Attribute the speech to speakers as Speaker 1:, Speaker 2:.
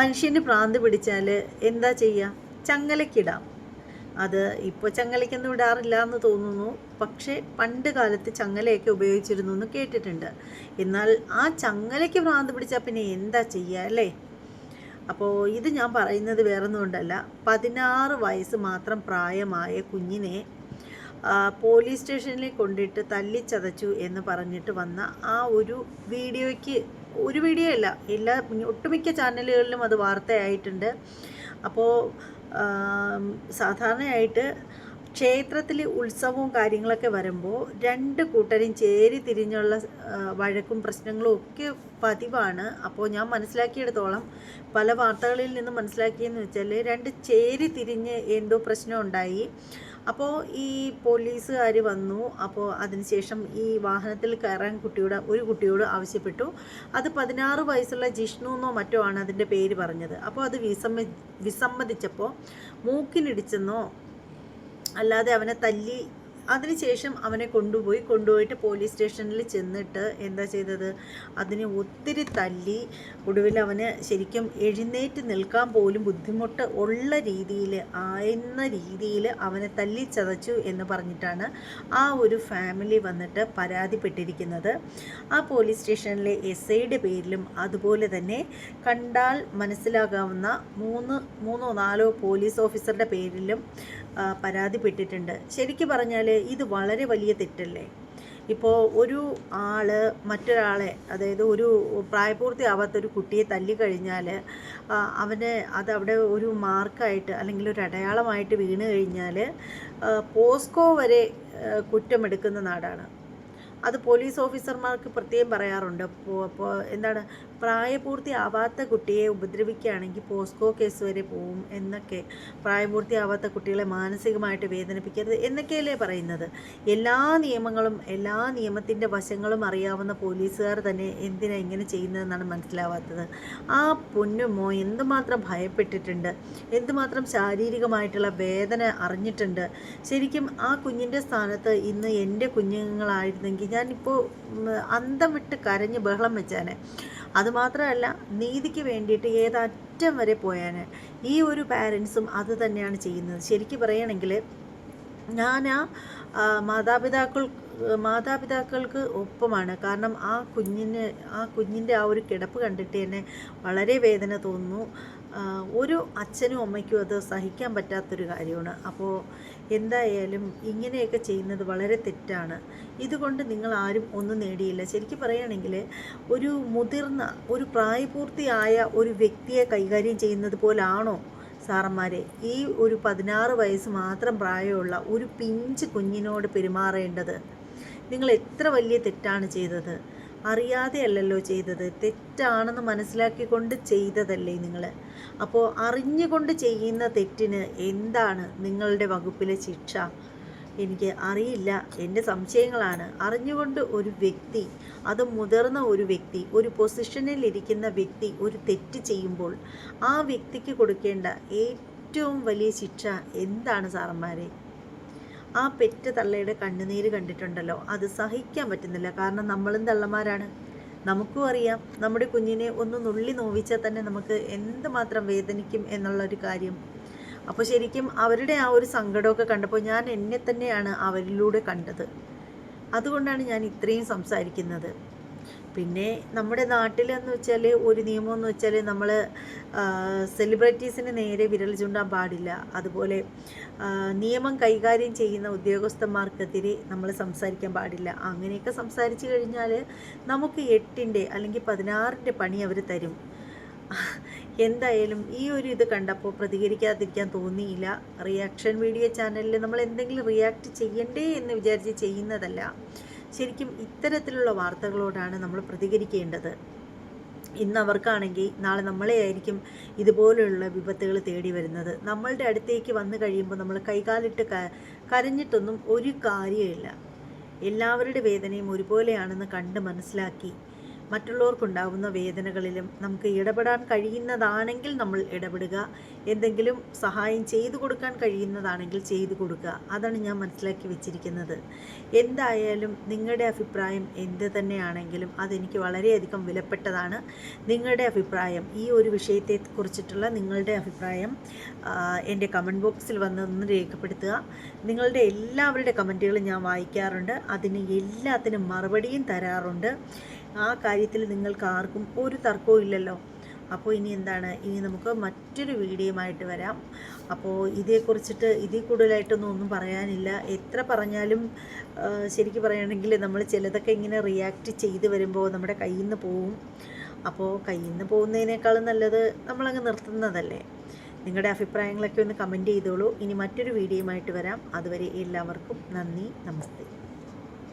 Speaker 1: മനുഷ്യന് പ്രാന്ത് പിടിച്ചാൽ എന്താ ചെയ്യുക? ചങ്ങലക്കിടാം അത് ഇപ്പോൾ ചങ്ങലയ്ക്കൊന്നും ഇടാറില്ല എന്ന് തോന്നുന്നു. പക്ഷേ പണ്ട് കാലത്ത് ചങ്ങലയൊക്കെ ഉപയോഗിച്ചിരുന്നു എന്ന് കേട്ടിട്ടുണ്ട്. എന്നാൽ ആ ചങ്ങലയ്ക്ക് പ്രാന്ത് പിടിച്ചാൽ പിന്നെ എന്താ ചെയ്യുക അല്ലേ? അപ്പോൾ ഇത് ഞാൻ പറയുന്നത് വേറൊന്നും കൊണ്ടല്ല. പതിനാറ് വയസ്സ് മാത്രം പ്രായമായ കുഞ്ഞിനെ പോലീസ് സ്റ്റേഷനിൽ കൊണ്ടിട്ട് തല്ലിച്ചതച്ചു എന്ന് പറഞ്ഞിട്ട് വന്ന ആ ഒരു വീഡിയോയ്ക്ക് ഒരു വീഡിയോ ഇല്ല എല്ലാ ഒട്ടുമിക്ക ചാനലുകളിലും അത് വാർത്തയായിട്ടുണ്ട്. അപ്പോൾ സാധാരണയായിട്ട് ക്ഷേത്രത്തിൽ ഉത്സവവും കാര്യങ്ങളൊക്കെ വരുമ്പോൾ രണ്ട് കൂട്ടരും ചേരി തിരിഞ്ഞുള്ള വഴക്കും പ്രശ്നങ്ങളും ഒക്കെ പതിവാണ്. അപ്പോൾ ഞാൻ മനസ്സിലാക്കിയെടുത്തോളം പല വാർത്തകളിൽ നിന്ന് മനസ്സിലാക്കിയെന്ന് വെച്ചാൽ രണ്ട് ചേരി തിരിഞ്ഞ് എന്തോ പ്രശ്നം ഉണ്ടായി. അപ്പോൾ ഈ പോലീസുകാർ വന്നു. അപ്പോൾ അതിനുശേഷം ഈ വാഹനത്തിൽ കയറാൻ കുട്ടിയോട് ഒരു കുട്ടിയോട് ആവശ്യപ്പെട്ടു. അത് പതിനാറ് വയസ്സുള്ള ജിഷ്ണു എന്നോ മറ്റോ ആണ് അതിന്റെ പേര് പറഞ്ഞത്. അപ്പോൾ അത് വിസമ്മ വിസമ്മതിച്ചപ്പോൾ മൂക്കിനിടിച്ചെന്നോ അല്ലാതെ അവനെ തല്ലി അതിനുശേഷം അവനെ കൊണ്ടുപോയി കൊണ്ടുപോയിട്ട് പോലീസ് സ്റ്റേഷനിൽ ചെന്നിട്ട് എന്താ ചെയ്തത്? അതിനെ ഒത്തിരി തല്ലി ഒടുവിൽ അവന് ശരിക്കും എഴുന്നേറ്റ് നിൽക്കാൻ പോലും ബുദ്ധിമുട്ട് ഉള്ള രീതിയിൽ ആയെന്ന രീതിയിൽ അവനെ തല്ലി ചതച്ചു എന്ന് പറഞ്ഞിട്ടാണ് ആ ഒരു ഫാമിലി വന്നിട്ട് പരാതിപ്പെട്ടിരിക്കുന്നത്. ആ പോലീസ് സ്റ്റേഷനിലെ എസ് ഐയുടെ പേരിലും അതുപോലെ തന്നെ കണ്ടാൽ മനസ്സിലാകാവുന്ന മൂന്ന് മൂന്നോ നാലോ പോലീസ് ഓഫീസറുടെ പേരിലും പരാതിപ്പെട്ടിട്ടുണ്ട്. ശരിക്കും പറഞ്ഞാൽ ഇത് വളരെ വലിയ തെറ്റല്ലേ? ഇപ്പോൾ ഒരു ആൾ മറ്റൊരാളെ അതായത് ഒരു പ്രായപൂർത്തിയാവാത്ത ഒരു കുട്ടിയെ തല്ലിക്കഴിഞ്ഞാൽ അവന് അതവിടെ ഒരു മാർക്കായിട്ട് അല്ലെങ്കിൽ ഒരു അടയാളമായിട്ട് വീണ് കഴിഞ്ഞാൽ പോസ്കോ വരെ കുറ്റമെടുക്കുന്ന നാടാണ്. അത് പോലീസ് ഓഫീസർമാർക്ക് പ്രത്യേകം പറയാറുണ്ട്. എന്താണ് പ്രായപൂർത്തിയാവാത്ത കുട്ടിയെ ഉപദ്രവിക്കുകയാണെങ്കിൽ പോസ്കോ കേസ് വരെ പോവും എന്നൊക്കെ പ്രായപൂർത്തിയാവാത്ത കുട്ടികളെ മാനസികമായിട്ട് വേദനിപ്പിക്കരുത് എന്നൊക്കെയല്ലേ പറയുന്നത്. എല്ലാ നിയമങ്ങളും എല്ലാ നിയമത്തിന്റെ വശങ്ങളും അറിയാവുന്ന പോലീസുകാർ തന്നെ എന്തിനാ ഇങ്ങനെ ചെയ്യുന്നതെന്നാണ് മനസ്സിലാവാത്തത്. ആ പൊന്നുമോ എന്തുമാത്രം ഭയപ്പെട്ടിട്ടുണ്ട് എന്തുമാത്രം ശാരീരികമായിട്ടുള്ള വേദന അറിഞ്ഞിട്ടുണ്ട്. ശരിക്കും ആ കുഞ്ഞിന്റെ സ്ഥാനത്ത് ഇന്ന് എന്റെ കുഞ്ഞുങ്ങളായിരുന്നെങ്കിൽ ഞാനിപ്പോൾ അന്തം വിട്ട് കരഞ്ഞ് ബഹളം വെച്ചാനെ. അതുമാത്രമല്ല നീതിക്ക് വേണ്ടിയിട്ട് ഏതറ്റം വരെ പോയാന്. ഈ ഒരു പാരൻസും അത് തന്നെയാണ് ചെയ്യുന്നത്. ശരിക്കും പറയുകയാണെങ്കിൽ ഞാൻ ആ മാതാപിതാക്കൾ മാതാപിതാക്കൾക്ക് ഒപ്പമാണ്. കാരണം ആ കുഞ്ഞിന് ആ കുഞ്ഞിന്റെ ആ ഒരു കിടപ്പ് കണ്ടിട്ട് തന്നെ വളരെ വേദന തോന്നുന്നു. ഒരു അച്ഛനും അമ്മയ്ക്കും അത് സഹിക്കാൻ പറ്റാത്തൊരു കാര്യമാണ്. അപ്പോൾ എന്തായാലും ഇങ്ങനെയൊക്കെ ചെയ്യുന്നത് വളരെ തെറ്റാണ്. ഇതുകൊണ്ട് നിങ്ങൾ ആരും ഒന്നും നേടിയില്ല. ശരിക്കും പറയുകയാണെങ്കിൽ ഒരു മുതിർന്ന ഒരു പ്രായപൂർത്തിയായ ഒരു വ്യക്തിയെ കൈകാര്യം ചെയ്യുന്നത് പോലാണോ സാറന്മാരെ? ഈ ഒരു പതിനാറ് വയസ്സ് മാത്രം പ്രായമുള്ള ഒരു പിഞ്ച് കുഞ്ഞിനോട് പെരുമാറേണ്ടത്? നിങ്ങൾ എത്ര വലിയ തെറ്റാണ് ചെയ്തത്? അറിയാതെയല്ലല്ലോ ചെയ്തത്. തെറ്റാണെന്ന് മനസ്സിലാക്കിക്കൊണ്ട് ചെയ്തതല്ലേ നിങ്ങൾ? അപ്പോൾ അറിഞ്ഞുകൊണ്ട് ചെയ്യുന്ന തെറ്റിന് എന്താണ് നിങ്ങളുടെ വകുപ്പിലെ ശിക്ഷ? എനിക്ക് അറിയില്ല. എന്റെ സംശയങ്ങളാണ്. അറിഞ്ഞുകൊണ്ട് ഒരു വ്യക്തി അത് മുതിർന്ന ഒരു വ്യക്തി ഒരു പൊസിഷനിൽ ഇരിക്കുന്ന വ്യക്തി ഒരു തെറ്റ് ചെയ്യുമ്പോൾ ആ വ്യക്തിക്ക് കൊടുക്കേണ്ട ഏറ്റവും വലിയ ശിക്ഷ എന്താണ് സാറന്മാരെ? ആ പെറ്റ് തള്ളയുടെ കണ്ണുനീര് കണ്ടിട്ടുണ്ടല്ലോ. അത് സഹിക്കാൻ പറ്റുന്നില്ല. കാരണം നമ്മളും തള്ളമാരാണ് നമുക്കും അറിയാം. നമ്മുടെ കുഞ്ഞിനെ ഒന്ന് നുള്ളി നോവിച്ചാൽ തന്നെ നമുക്ക് എന്തുമാത്രം വേദനിക്കും എന്നുള്ളൊരു കാര്യം. അപ്പോൾ ശരിക്കും അവരുടെ ആ ഒരു സങ്കടമൊക്കെ കണ്ടപ്പോൾ ഞാൻ എന്നെ തന്നെയാണ് അവരിലൂടെ കണ്ടത്. അതുകൊണ്ടാണ് ഞാൻ ഇത്രയും സംസാരിക്കുന്നത്. പിന്നെ നമ്മുടെ നാട്ടിലെന്ന് വെച്ചാൽ ഒരു നിയമം എന്ന് വെച്ചാൽ നമ്മൾ സെലിബ്രിറ്റീസിന് നേരെ വിരൽ ചൂണ്ടാൻ പാടില്ല. അതുപോലെ നിയമം കൈകാര്യം ചെയ്യുന്ന ഉദ്യോഗസ്ഥന്മാർക്കെതിരെ നമ്മൾ സംസാരിക്കാൻ പാടില്ല. അങ്ങനെയൊക്കെ സംസാരിച്ചു കഴിഞ്ഞാൽ നമുക്ക് എട്ടിന്റെ അല്ലെങ്കിൽ പതിനാറിന്റെ പണി അവർ തരും. എന്തായാലും ഈ ഒരു ഇത് കണ്ടപ്പോൾ പ്രതികരിക്കാതിരിക്കാൻ തോന്നിയില്ല. റിയാക്ഷൻ വീഡിയോ ചാനലിൽ നമ്മൾ എന്തെങ്കിലും റിയാക്ട് ചെയ്യണ്ടേ എന്ന് വിചാരിച്ച് ചെയ്യുന്നതല്ല. ശരിക്കും ഇത്തരത്തിലുള്ള വാർത്തകളോടാണ് നമ്മൾ പ്രതികരിക്കേണ്ടത്. ഇന്ന് അവർക്കാണെങ്കിൽ നാളെ നമ്മളെ ആയിരിക്കും ഇതുപോലെയുള്ള വിപത്തുകൾ തേടി വരുന്നത്. നമ്മളുടെ അടുത്തേക്ക് വന്നു കഴിയുമ്പോൾ നമ്മൾ കൈകാലിട്ട് കരഞ്ഞിട്ടൊന്നും ഒരു കാര്യമില്ല എല്ലാവരുടെ വേദനയും ഒരുപോലെയാണെന്ന് കണ്ട് മനസ്സിലാക്കി മറ്റുള്ളവർക്കുണ്ടാവുന്ന വേദനകളിലും നമുക്ക് ഇടപെടാൻ കഴിയുന്നതാണെങ്കിൽ നമ്മൾ ഇടപെടുക. എന്തെങ്കിലും സഹായം ചെയ്തു കൊടുക്കാൻ കഴിയുന്നതാണെങ്കിൽ ചെയ്തു കൊടുക്കുക. അതാണ് ഞാൻ മനസ്സിലാക്കി വെച്ചിരിക്കുന്നത്. എന്തായാലും നിങ്ങളുടെ അഭിപ്രായം എന്ത് തന്നെയാണെങ്കിലും അതെനിക്ക് വളരെയധികം വിലപ്പെട്ടതാണ്. നിങ്ങളുടെ അഭിപ്രായം ഈ ഒരു വിഷയത്തെ കുറിച്ചിട്ടുള്ള നിങ്ങളുടെ അഭിപ്രായം എന്റെ കമന്റ് ബോക്സിൽ വന്നൊന്ന് രേഖപ്പെടുത്തുക. നിങ്ങളുടെ എല്ലാവരുടെ കമന്റുകളും ഞാൻ വായിക്കാറുണ്ട്. അതിന് എല്ലാത്തിനും മറുപടിയും തരാറുണ്ട്. ആ കാര്യത്തിൽ നിങ്ങൾക്ക് ആർക്കും ഒരു തർക്കവും ഇല്ലല്ലോ. അപ്പോൾ ഇനി എന്താണ്? ഇനി നമുക്ക് മറ്റൊരു വീഡിയോയുമായിട്ട് വരാം. അപ്പോൾ ഇതേക്കുറിച്ചിട്ട് ഇതിൽ കൂടുതലായിട്ടൊന്നും ഒന്നും പറയാനില്ല. എത്ര പറഞ്ഞാലും ശരിക്ക് പറയുകയാണെങ്കിൽ നമ്മൾ ചിലതൊക്കെ ഇങ്ങനെ റിയാക്ട് ചെയ്ത് വരുമ്പോൾ നമ്മുടെ കയ്യിൽ നിന്ന് പോവും. അപ്പോൾ കയ്യിൽ നിന്ന് പോകുന്നതിനേക്കാളും നല്ലത് നമ്മളങ്ങ് നിർത്തുന്നതല്ലേ? നിങ്ങളുടെ അഭിപ്രായങ്ങളൊക്കെ ഒന്ന് കമന്റ് ചെയ്തോളൂ. ഇനി മറ്റൊരു വീഡിയോയുമായിട്ട് വരാം. അതുവരെ എല്ലാവർക്കും നന്ദി. നമസ്തേ.